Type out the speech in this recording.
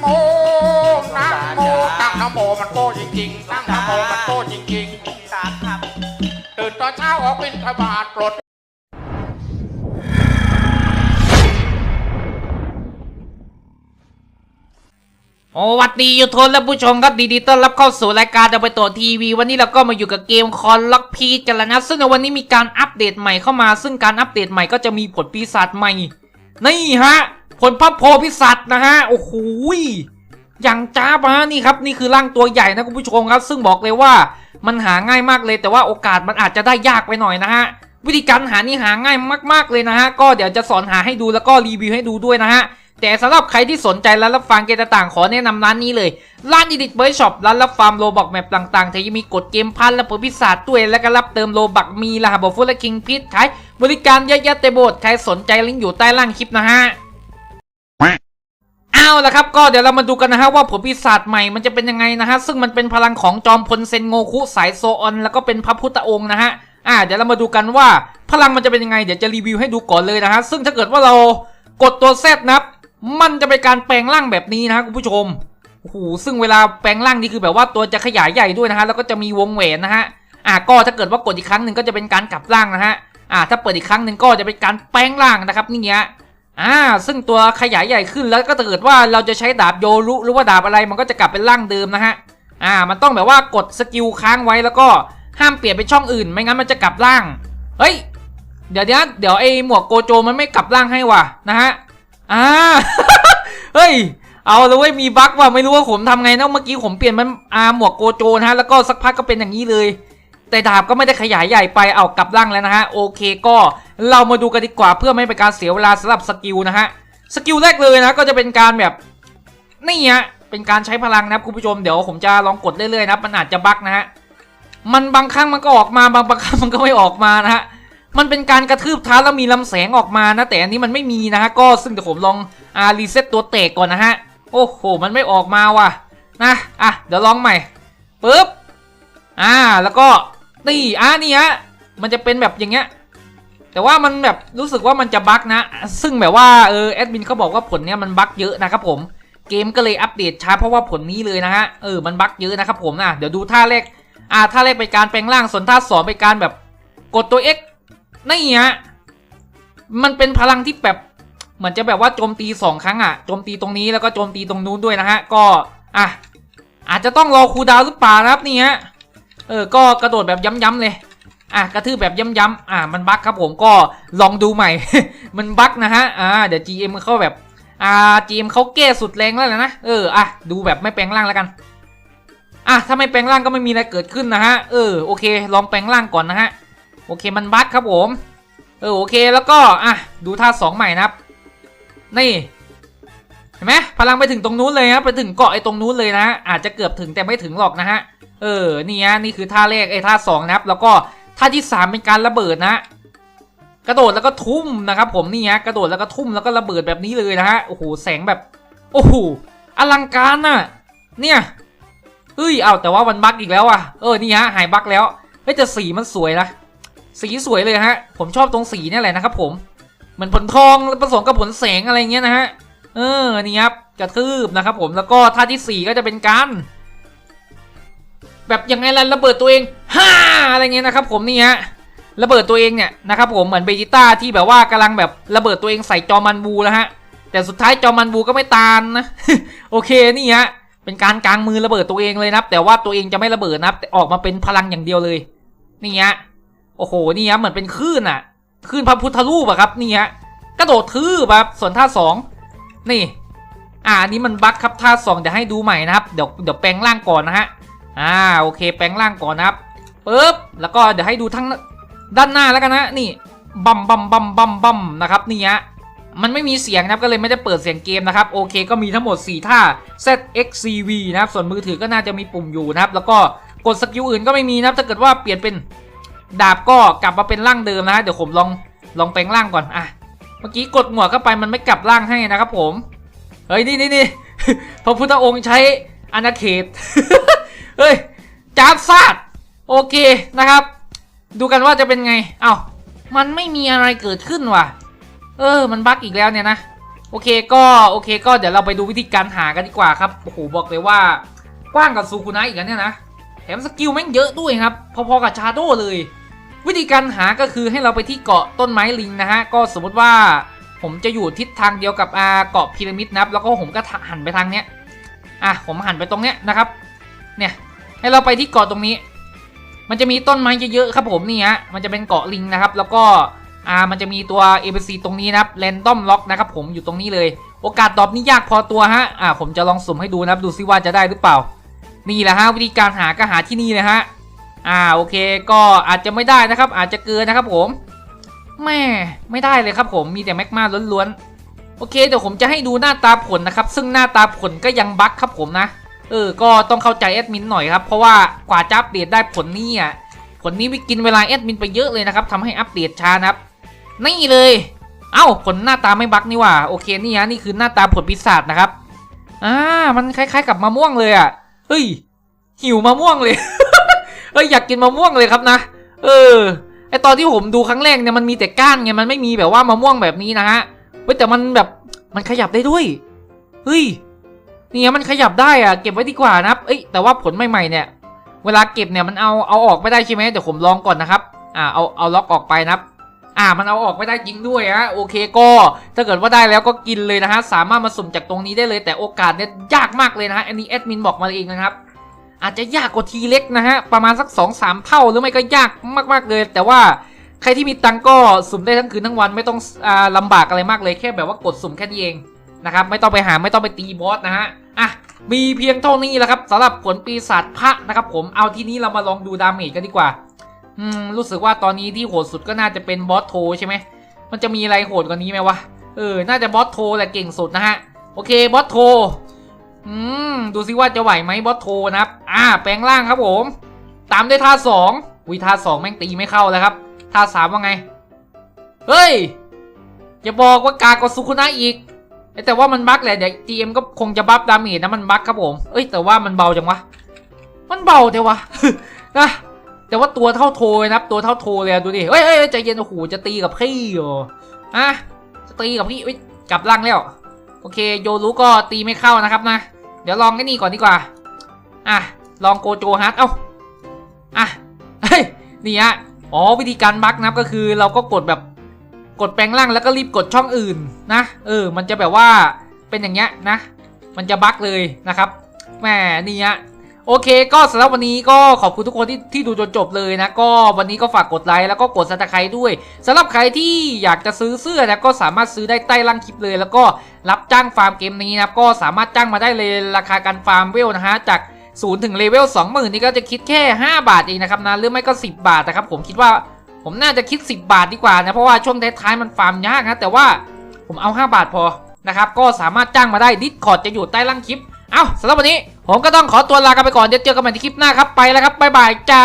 โมนะโมตั้งนะโมมันโก้จริงๆตั้งนะโมมันโก้จริงสารครับๆตื่นตอนเช้าออกบินทบาทปลดโอ้วัดดียูทูบและผู้ชมครับดีๆต้อนรับเข้าสู่รายการดับเบิลโตทีวีวันนี้เราก็มาอยู่กับเกมคอนล็อกพีกันแล้วนะ ซึ่งในวันนี้มีการอัปเดตใหม่เข้ามา ซึ่งการอัปเดตใหม่ก็จะมีผลปีศาจใหม่ นี่ฮะ ผลพับโพพิศาจนะฮะ โอ้โหอย่างจ้าบฮะนี่ครับ นี่คือร่างตัวใหญ่นะคุณผู้ชมครับ ซึ่งบอกเลยว่ามันหาง่ายมากเลยแต่ว่าโอกาสมันอาจจะได้ยากไปหน่อยนะฮะ วิธีการหานี่หาง่ายมาก ๆเลยนะฮะ ก็เดี๋ยวจะสอนหาให้ดูแล้วก็รีวิวให้ดูด้วยนะฮะแต่สำหรับใครที่สนใจร้านรับฟังเกมต่างๆ ขอแนะนำร้านนี้เลย ร้านดิดิตเบย์ช็อปร้านรับฟาร์มโลบอกแมปต่างๆแถมยังมีกดเกมพันและเปิดพิศาจด้วย แล้วก็รับเติมโลบักมีรหัสบอกฟุตและคิงพิทขายบริการเยอะแยะเต็มโบดใครสนใจลิงก์อยู่ใต้ล่างคลิปนะฮะ เอาละครับก็เดี๋ยวเรามาดูกันนะฮะว่าผลปีศาจใหม่มันจะเป็นยังไงนะฮะซึ่งมันเป็นพลังของจอมพลเซนโงคุสายโซออน แล้วก็เป็นพระพุทธองค์นะฮะอ่าเดี๋ยวเรามาดูกันว่าพลังมันจะเป็นยังไงเดี๋ยวจะรีวิวให้ดูก่อนเลยนะฮะซึ่งถ้าเกิดว่าเรากดตัวแซดนับ มันจะเป็นการแปลงร่างแบบนี้นะฮะคุณผู้ชมโอ้โหซึ่งเวลาแปลงร่างนี่คือแบบว่าตัวจะขยายใหญ่ด้วยนะฮะแล้วก็จะมีวงแหวนนะฮะอ่าก็ถ้าเกิดว่ากดอีกครั้งหนึ่งก็จะเป็นการกลับร่างนะฮะอ่าถ้าเปิดอีกครั้งหนึ่งก็จะเป็นการแปลงร่างนะครับนี่เงี้ย อ่าซึ่งตัวขยายใหญ่ขึ้นแล้วก็ถ้าเกิดว่าเราจะใช้ดาบโยรุหรือว่าดาบอะไรมันก็จะกลับเป็นร่างเดิมนะฮะอ่ามันต้องแบบว่ากดสกิลค้างไว้แล้วก็ห้ามเปลี่ยนไปช่องอื่น ไม่งั้นมันจะกลับร่าง เฮ้ย เดี๋ยวเดี๋ยวเดี๋ยวไอ้หมวกโกโจมันไม่กลับร่างให้ว่ะนะฮะอ่าเฮ้ยเอาเลยเว้ยมีบั๊กว่ะไม่รู้ว่าผมทำไงนะเมื่อกี้ผมเปลี่ยนมันอาหมวกโกโจนะฮะแล้วก็สักพักก็เป็นอย่างนี้เลย แต่ดาบก็ไม่ได้ขยายใหญ่ไปเอากลับร่างแล้วนะฮะโอเคก็เรามาดูกันดีกว่าเพื่อไม่ให้เป็นการเสียเวลาสำหรับสกิลนะฮะสกิลแรกเลยนะก็จะเป็นการแบบนี่ฮะเป็นการใช้พลังนะครับคุณผู้ชมเดี๋ยวผมจะลองกดเรื่อยๆนะมันอาจจะบั๊กนะฮะมันบางครั้งมันก็ออกมาบางบางครั้งมันก็ไม่ออกมานะฮะมันเป็นการกระทืบเท้าแล้วมีลำแสงออกมานะแต่อันนี้มันไม่มีนะฮะก็ซึ่งเดี๋ยวผมลองอ่ารีเซ็ตตัวเตะก่อนนะฮะโอ้โหมันไม่ออกมาว่ะนะอะเดี๋ยวลองใหม่ปึ๊บอ่าแล้วก็ นี่อะนี่ฮะมันจะเป็นแบบอย่างเงี้ยแต่ว่ามันแบบรู้สึกว่ามันจะบั๊กนะ ซึ่งแบบว่าเออแอดมินเขาบอกว่าผลเนี้ยมันบั๊กเยอะนะครับผมเกมก็เลยอัปเดตช้าเพราะว่าผลนี้เลยนะฮะเออมันบั๊กเยอะนะครับผมนะเดี๋ยวดูท่าแรกอ่าท่าแรกเป็นการแปลงร่างส่วนท่าสองเป็นการแบบกดตัว X นี่ฮะมันเป็นพลังที่แบบเหมือนจะแบบว่าโจมตีสองครั้งอะโจมตีตรงนี้แล้วก็โจมตีตรงนู้นด้วยนะฮะก็อะอาจจะต้องรอคูดาวหรือเปล่านะครับนี่ฮะ เออก็กระโดดแบบย้ำๆเลยอะกระทืบแบบย้ำๆอะมันบั๊กครับผมก็ลองดูใหม่ มันบั๊กนะฮะอ่าเดี๋ยว GM เขาแบบอ่า GM เขาแก้สุดแรงแล้วนะเอออะดูแบบไม่แปลงร่างแล้วกันอะถ้าไม่แปลงร่างก็ไม่มีอะไรเกิดขึ้นนะฮะเออโอเค ลองแปลงร่างก่อนนะฮะโอเคมันบั๊กครับผมเออโอเคแล้วก็อะดูท่าสองใหม่นะครับ นี่เห็นไหมพลังไปถึงตรงนู้นเลยนะไปถึงเกาะไอ้ตรงนู้นเลยนะ อาจจะเกือบถึงแต่ไม่ถึงหรอกนะฮะ เออ นี่ฮะ นี่คือท่าแรกไอ้ท่าสองนะครับ แล้วก็ท่าที่สามเป็นการระเบิดนะ กระโดดแล้วก็ทุ่มนะครับ ผมนี่ฮะ กระโดดแล้วก็ทุ่มแล้วก็ระเบิดแบบนี้เลยนะฮะ โอ้โห แสงแบบ โอ้โห อลังการน่ะ เนี่ยเฮ้ย เอาแต่ว่ามันบั๊กอีกแล้วอะ เออ นี่ฮะ หายบั๊กแล้วเฮ้ยแต่สีมันสวยนะ สีสวยเลยฮะ ผมชอบตรงสีนี่แหละนะครับผม เหมือนผลทองผสมกับผลแสงอะไรเงี้ยนะฮะ เออ นี่ครับ กระทืบนะครับผม แล้วก็ท่าที่สี่ก็จะเป็นการ แบบยังไงล่ะระเบิดตัวเองฮ่าอะไรเงี้ยนะครับผมนี่ฮะระเบิดตัวเองเนี่ยนะครับผมเหมือนเบจิต้าที่แบบว่ากำลังแบบระเบิดตัวเองใส่จอมันบูแล้วฮะแต่สุดท้ายจอมันบูก็ไม่ตานนะโอเคนี่ฮะเป็นการกลางมือระเบิดตัวเองเลยนะแต่ว่าตัวเองจะไม่ระเบิดนะแต่ออกมาเป็นพลังอย่างเดียวเลยนี่ฮะโอ้โหนี่ฮะเหมือนเป็นคลื่นอะคลื่นพระพุทธรูปอะครับนี่ฮะกระโดดทื่อแบบส่วนท่าสองนี่อ่านนี้มันบั๊กครับท่าสองเดี๋ยวให้ดูใหม่นะครับเดี๋ยวเดี๋ยวแปลงร่างก่อนนะฮะ อ่าโอเคแปลงร่างก่อนนะครับปึ๊บแล้วก็เดี๋ยวให้ดูทั้งด้านหน้าแล้วกันนะนี่บัมบัมบัมบัมบัมนะครับนี่ฮะมันไม่มีเสียงนะครับก็เลยไม่ได้เปิดเสียงเกมนะครับโอเคก็มีทั้งหมด 4 ท่า ZXCV นะครับส่วนมือถือก็น่าจะมีปุ่มอยู่นะครับ แล้วก็กดสกิลอื่นก็ไม่มีนะครับถ้าเกิดว่าเปลี่ยนเป็นดาบก็กลับมาเป็นร่างเดิมนะเดี๋ยวผมลองลองแปลงร่างก่อนอะเมื่อกี้กดหมวกเข้าไปมันไม่กลับร่างให้นะครับผมเฮ้ยนี่นี่นี่พระพุทธองค์ใช้อาณาเขต เฮ้ยจาร์ซาดโอเคนะครับ ดูกันว่าจะเป็นไง เอา้ามันไม่มีอะไรเกิดขึ้นว่ะ เออ มันบั๊กอีกแล้วเนี่ยนะ โอเคก็โอเค ก็เดี๋ยวเราไปดูวิธีการหากันดีกว่าครับ โอ้โหบอกเลยว่ากว้างกับซูคุนะอีกแล้วเนี่ยนะ แถมสกิลแม่งเยอะด้วยครับ พอๆกับชาโดเลย วิธีการหาก็คือให้เราไปที่เกาะต้นไม้ลิงนะฮะ ก็สมมติว่าผมจะอยู่ทิศทางเดียวกับอาเกาะพีระมิดนะครับ แล้วก็ผมก็หันไปทางเนี้ย อะ ผมหันไปตรงเนี้ยนะครับ เนี่ย ให้เราไปที่เกาะตรงนี้ มันจะมีต้นไม้เยอะๆครับผมนี่ฮะมันจะเป็นเกาะลิงนะครับ แล้วก็อ่ามันจะมีตัว ABC ตรงนี้นะครับ Random Lock นะครับผมอยู่ตรงนี้เลย โอกาสตอบนี่ยากพอตัวฮะอ่าผมจะลองสุ่มให้ดูนะครับดูซิว่าจะได้หรือเปล่า นี่แหละฮะวิธีการหาก็หาที่นี่เลยฮะอ่าโอเคก็อาจจะไม่ได้นะครับ อาจจะเกินนะครับผมแม่ไม่ได้เลยครับผมมีแต่แมกมาล้วนๆโอเคเดี๋ยวผมจะให้ดูหน้าตาผลนะครับ ซึ่งหน้าตาผลก็ยังบั๊กครับผมนะ เออ ก็ต้องเข้าใจแอดมินหน่อยครับ เพราะว่ากว่าจะอัปเดตได้ผลนี้อะ ผลนี้วิกินเวลาแอดมินไปเยอะเลยนะครับทำให้อัปเดตช้านะครับ นี่เลย เอ้า ผลหน้าตาไม่บั๊กนี่ว่า โอเคนี่ฮะนี่คือหน้าตาผลปีศาจนะครับ อ่า มันคล้าย ๆ กับมะม่วงเลยอะ เฮ้ย หิวมะม่วงเลยเอ้ย อยากกินมะม่วงเลยครับนะ เออ ไอตอนที่ผมดูครั้งแรกเนี่ยมันมีแต่ก้านไง มันไม่มีแบบว่ามะม่วงแบบนี้นะฮะ เว้ยแต่มันแบบ มันขยับได้ด้วย เฮ้ย เนี่ยมันขยับได้อะเก็บไว้ดีกว่านะครับ เอ้ยแต่ว่าผลใหม่ๆเนี่ยเวลาเก็บเนี่ยมันเอาเอาออกไม่ได้ใช่ไหมเดี๋ยวผมลองก่อนนะครับอ่าเอาเอาล็อกออกไปนะครับอ่ามันเอาออกไม่ได้จริงด้วยฮะโอเคก็ถ้าเกิดว่าได้แล้วก็กินเลยนะฮะสามารถมาสุ่มจากตรงนี้ได้เลยแต่โอกาสเนี่ยยากมากเลยนะฮะอันนี้แอดมินบอกมาเองนะครับอาจจะยากกว่าทีเล็กนะฮะประมาณสัก2อสามเท่าหรือไม่ก็ยากมากๆเลย แต่ว่าใครที่มีตังก็สุ่มได้ทั้งคืนทั้งวันไม่ต้องอ่าลำบากอะไรมากเลยแค่แบบว่ากดสุ่มแค่นี้เอง นะครับไม่ต้องไปหาไม่ต้องไปตีบอสนะฮะอะมีเพียงเท่านี้แหละครับสำหรับผลปีศาจพระนะครับผมเอาที่นี้เรามาลองดูดาเมจกันดีกว่าอืมรู้สึกว่าตอนนี้ที่โหดสุดก็น่าจะเป็นบอสโทใช่ไหมมันจะมีอะไรโหดกว่านี้ไหมวะเออน่าจะบอสโทแหละเก่งสุดนะฮะโอเคบอสโทอืมดูซิว่าจะไหวไหมบอสโทนะครับอ่าแปลงร่างครับผม ตามด้วยท่าสองวิท่าสองแม่งตีไม่เข้าแล้วครับท่าสามว่าไง เฮ้ยอย่าบอกว่ากากอสุคุนะอีก แต่ว่ามันบั๊กแหละเดี๋ยว GM ก็คงจะบัฟดาเมจนะมันบั๊กครับผม เอ้ยแต่ว่ามันเบาจังวะ มันเบาเทวะนะแต่ว่าตัวเท่าโทนะครับ ตัวเท่าโทเลยดูดิเฮ้ยเฮ้ยเฮ้ยใจเย็นโอ้โหจะตีกับพี่เหรออะจะตีกับพี่เอ้ยกลับร่างแล้วโอเคโยรุก็ตีไม่เข้านะครับนะ เดี๋ยวลองไอ้นี่ก่อนดีกว่า อะลองโกโจฮัทเอ้าอะเฮ้ยนี่ฮะอ๋อวิธีการบั๊กนะครับก็คือเราก็กดแบบ กดแปลงร่างแล้วก็รีบกดช่องอื่นนะ เออ มันจะแบบว่าเป็นอย่างเงี้ยนะ มันจะบั๊กเลยนะครับแหมนี่ฮะโอเค ก็สำหรับวันนี้ก็ขอบคุณทุกคนที่ที่ดูจนจบเลยนะ ก็วันนี้ก็ฝากกดไลค์แล้วก็กดซับสไครต์ด้วยสำหรับใครที่อยากจะซื้อเสื้อนะก็สามารถซื้อได้ใต้ล่างคลิปเลย แล้วก็รับจ้างฟาร์มเกมนี้นะก็สามารถจ้างมาได้เลยราคาการฟาร์มเวลนะฮะจากศูนย์ถึงเลเวล20,000นี่ก็จะคิดแค่ 5 บาทเองนะครับนะหรือไม่ก็ 10 บาทนะครับผมคิดว่า ผมน่าจะคิด 10 บาทดีกว่านะเพราะว่าช่วงท้ายๆมันฟาร์มยากนะแต่ว่าผมเอา 5 บาทพอนะครับก็สามารถจ้างมาได้ดิสคอร์ดจะอยู่ใต้ล่างคลิป เอาสำหรับวันนี้ ผมก็ต้องขอตัวลากันไปก่อนเดี๋ยวเจอกันใหม่ในคลิปหน้าครับไปแล้วครับบ๊ายบายจ้า